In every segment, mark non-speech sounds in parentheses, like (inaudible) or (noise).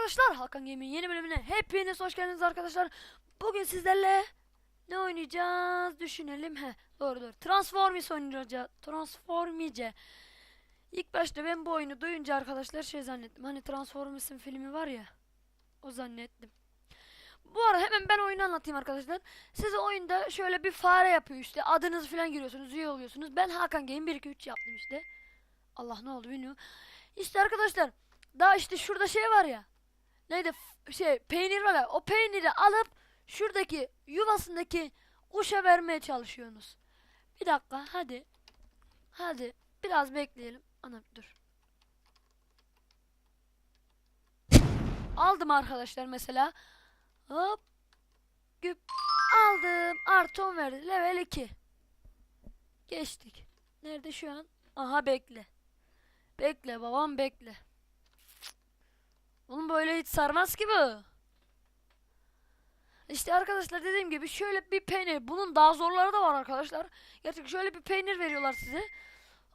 arkadaşlar Hakan Gaming yeni bölümüne hepiniz hoş geldiniz arkadaşlar. Bugün sizlerle ne oynayacağız düşünelim. He doğru doğru. Transformers oynayacağız. Transformice. İlk başta ben bu oyunu duyunca arkadaşlar şey zannettim. Hani Transformers'ın filmi var ya. O zannettim. Bu arada hemen ben oyunu anlatayım arkadaşlar. Size oyunda şöyle bir fare yapıyor işte. Adınızı falan giriyorsunuz, üye oluyorsunuz. Ben Hakan Game 1 2 3 yaptım işte. Allah ne oldu bilmiyorum. İşte arkadaşlar daha işte şurada şey var ya. Neydi şey peynir var ya. O peyniri alıp şuradaki yuvasındaki kuşa vermeye çalışıyorsunuz. Bir dakika hadi. Hadi biraz bekleyelim. Ana dur. Aldım arkadaşlar mesela. Hop. Güp. Aldım. Artı 10 verdi. Level 2. Geçtik. Nerede şu an? Aha bekle. Bekle babam bekle. Oğlum böyle hiç sarmaz ki bu. İşte arkadaşlar dediğim gibi şöyle bir peynir. Bunun daha zorları da var arkadaşlar. Gerçek şöyle bir peynir veriyorlar size.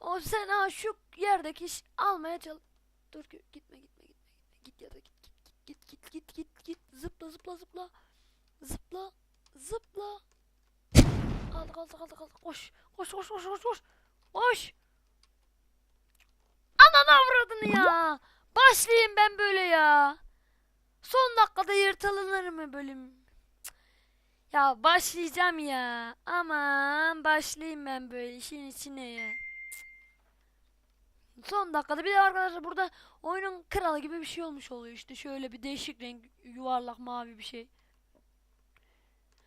O sen ha şu yerdeki almaya çalış. Dur gitme gitme gitme. Git ya da git git git git git git git zıpla zıpla zıpla. Zıpla zıpla. Aldık aldık aldık aldık. Koş koş koş koş koş koş. Koş. Ananı avradını ya. Başlayayım ben böyle ya. Son dakikada yırtılır mı bölüm? Ya başlayacağım ya. Aman başlayayım ben böyle işin içine ya. Son dakikada bir de arkadaşlar burada oyunun kralı gibi bir şey olmuş oluyor işte şöyle bir değişik renk yuvarlak mavi bir şey.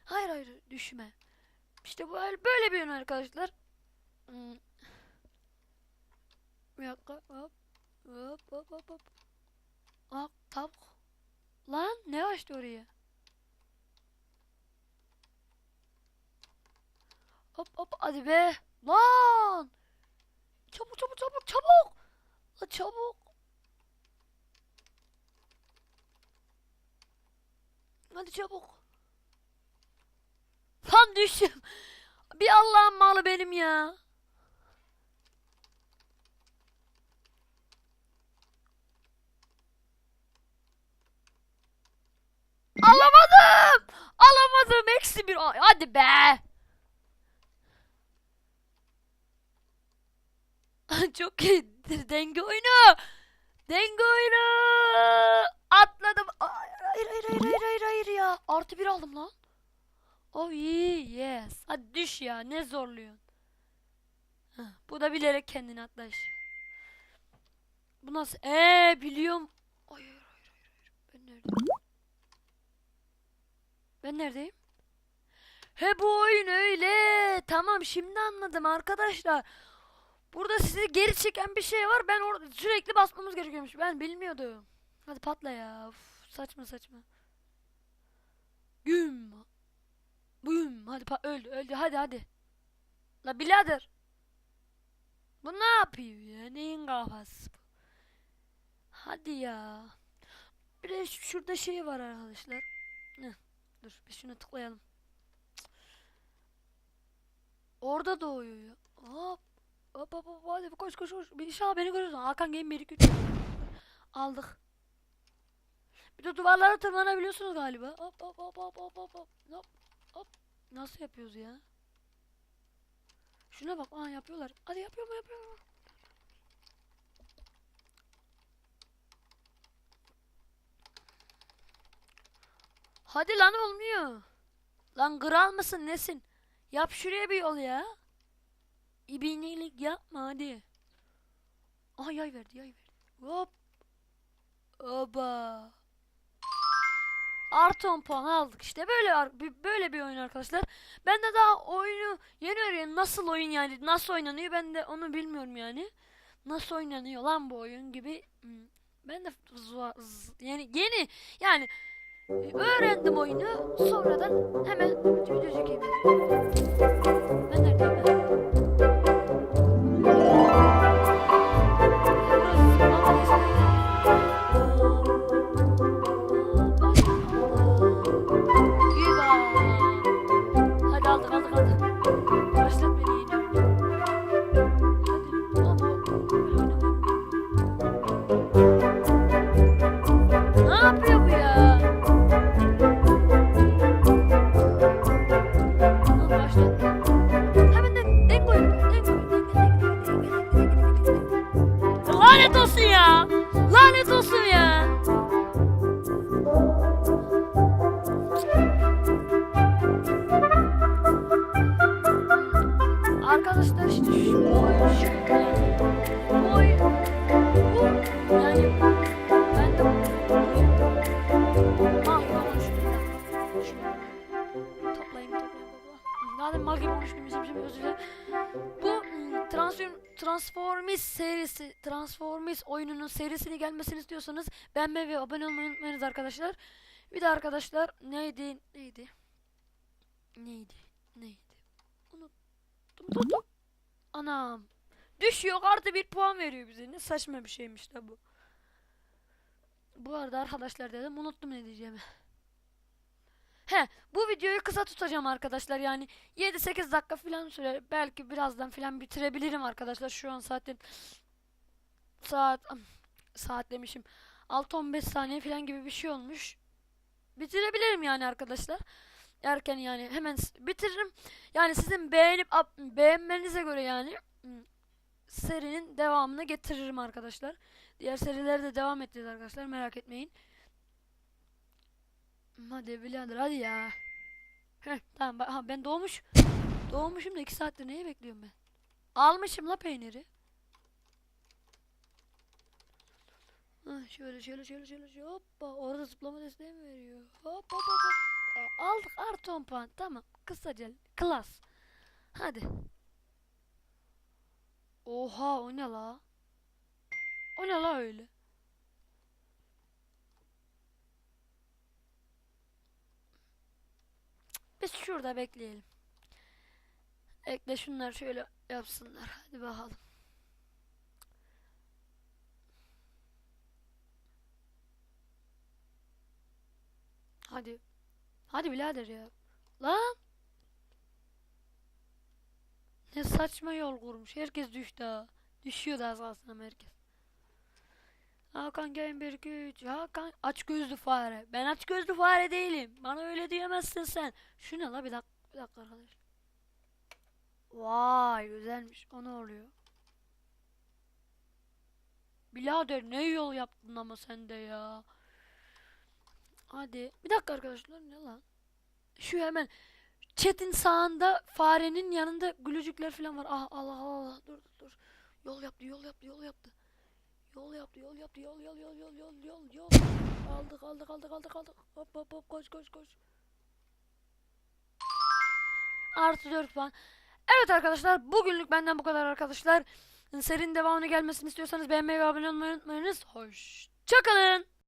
Hayır hayır düşme. İşte bu böyle bir oyun arkadaşlar. Hmm. Bir dakika hop. Hop hop hop hop. Aa tavuk. Lan ne açtı oraya? Hop hop hadi be. Lan. Çabuk çabuk çabuk çabuk. La çabuk. Hadi çabuk. Lan düştüm. Bir Allah'ın malı benim ya. Alamadım. Alamadım. Eksi bir. Hadi be. (laughs) Çok iyi. Denge oyunu. Denge oyunu. Atladım. Hayır hayır hayır hayır hayır hayır, ya. Artı bir aldım lan. Oh yes. Hadi düş ya. Ne zorluyorsun? Bu da bilerek kendini atla aşağı. Bu nasıl? Eee biliyorum. Hayır hayır hayır. Ben neredeyim? Ben neredeyim? He bu oyun öyle. Tamam şimdi anladım arkadaşlar. Burada sizi geri çeken bir şey var. Ben orada sürekli basmamız gerekiyormuş. Ben bilmiyordum. Hadi patla ya. Uf, saçma saçma. Güm. Büm. Hadi pa öldü öldü. Hadi hadi. La birader. Bu ne yapıyor ya? Neyin kafası bu? Hadi ya. Bir de şurada şey var arkadaşlar. Heh. Dur bir şuna tıklayalım. Orada doğuyor. Hop. Hop hop hop hadi koş koş koş. İnşallah beni görürsün. Hakan Game 1 2 3. Aldık. Bir de duvarlara tırmanabiliyorsunuz galiba. Hop hop hop hop hop hop. Hop hop. Nasıl yapıyoruz ya? Şuna bak. Aa yapıyorlar. Hadi yapıyor mu yapıyor mu? Hadi lan olmuyor. Lan kral mısın nesin? Yap şuraya bir yol ya. İbinilik yapma hadi. Aha yay verdi yay verdi. Hop. Oba. Artı 10 puan aldık işte böyle böyle bir oyun arkadaşlar. Ben de daha oyunu yeni öğreniyorum. Nasıl oyun yani nasıl oynanıyor ben de onu bilmiyorum yani. Nasıl oynanıyor lan bu oyun gibi. Hmm, Ben de yani yeni yani öğrendim oyunu sonradan hemen video çekeyim. Ben neredeyim ben? Olha, Tocinha! Transformers serisi, Transformers oyununun serisini gelmesini istiyorsanız beğenmeyi ve abone olmayı unutmayınız arkadaşlar. Bir de arkadaşlar neydi? Neydi? Neydi? Neydi? Unuttum. Anam. Düşüyor artı bir puan veriyor bize. Ne saçma bir şeymiş de bu. Bu arada arkadaşlar dedim unuttum ne diyeceğimi. He bu videoyu kısa tutacağım arkadaşlar yani 7-8 dakika falan sürer. Belki birazdan falan bitirebilirim arkadaşlar. Şu an zaten saat saat demişim. 6-15 saniye falan gibi bir şey olmuş. Bitirebilirim yani arkadaşlar. Erken yani hemen bitiririm. Yani sizin beğenip beğenmenize göre yani hmm, serinin devamını getiririm arkadaşlar. Diğer serilerde de devam edeceğiz arkadaşlar merak etmeyin. Hadi birader hadi ya. Tamam ha, ben doğmuş. Doğmuşum da 2 saattir neyi bekliyorum ben? Almışım la peyniri. Şöyle şöyle şöyle şöyle şöyle hoppa orada zıplama desteği mi veriyor? Hop hop hop aldık artı 10 puan tamam kısaca klas. Hadi. Oha o ne la? O ne la öyle? Biz şurada bekleyelim. Ekle şunlar şöyle yapsınlar. Hadi bakalım. Hadi. Hadi birader ya. Lan. Ne saçma yol kurmuş. Herkes düştü ha. Düşüyor da az kalsın herkes. Hakan Game bir güç. Hakan aç gözlü fare. Ben aç gözlü fare değilim. Bana öyle diyemezsin sen. Şu ne la bir dakika, bir dakika arkadaş. Vay güzelmiş. O ne oluyor? Birader ne yol yaptın ama sen de ya. Hadi. Bir dakika arkadaşlar ne lan? Şu hemen chat'in sağında farenin yanında gülücükler falan var. Ah Allah Allah. Dur dur dur. Yol yaptı yol yaptı yol yaptı. Yol yaptı yol yaptı yol yol yol yol yol yol yol. Aldık aldık aldık aldık aldık. Hop hop hop koş koş koş. Artı 4 puan. Evet arkadaşlar bugünlük benden bu kadar arkadaşlar. Serinin devamını gelmesini istiyorsanız beğenmeyi ve abone olmayı unutmayınız. Hoşçakalın.